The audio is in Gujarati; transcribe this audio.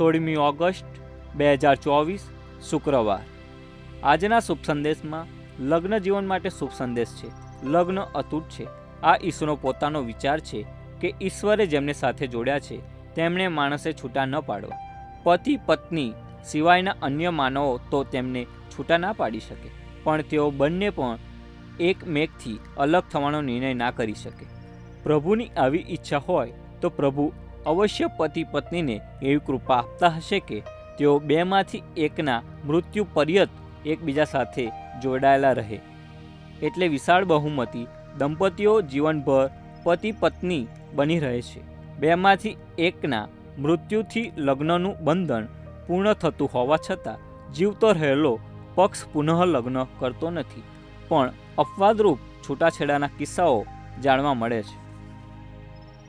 સોળમી ઓગસ્ટ બે હજાર ચોવીસ, શુક્રવાર. આજના શુભ સંદેશમાં લગ્ન જીવન માટે શુભ સંદેશ છે. લગ્ન અતૂટ છે. આ ઈશ્વરનો પોતાનો વિચાર છે કે ઈશ્વરે જેમને સાથે જોડ્યા છે, તેમણે માણસે છૂટા ન પાડવા. પતિ પત્ની સિવાયના અન્ય માનવો તો તેમને છૂટા ના પાડી શકે. પણ તેઓ બંને પણ એક મેઘથી અલગ થવાનો નિર્ણય ના કરી શકે. પ્રભુની આવી ઈચ્છા હોય તો પ્રભુ અવશ્ય પતિ પત્નીને એવી કૃપા આપતા હશે કે તેઓ બેમાંથી એકના મૃત્યુ પર્યંત એકબીજા સાથે જોડાયેલા રહે. એટલે વિશાળ બહુમતી દંપતીઓ જીવનભર પતિ પત્ની બની રહે છે. બેમાંથી એકના મૃત્યુથી લગ્નનું બંધન પૂર્ણ થતું હોવા છતાં જીવતો રહેલો પક્ષ પુનઃ લગ્ન કરતો નથી. પણ અપવાદરૂપ છૂટાછેડાના કિસ્સાઓ જાણવા મળે છે.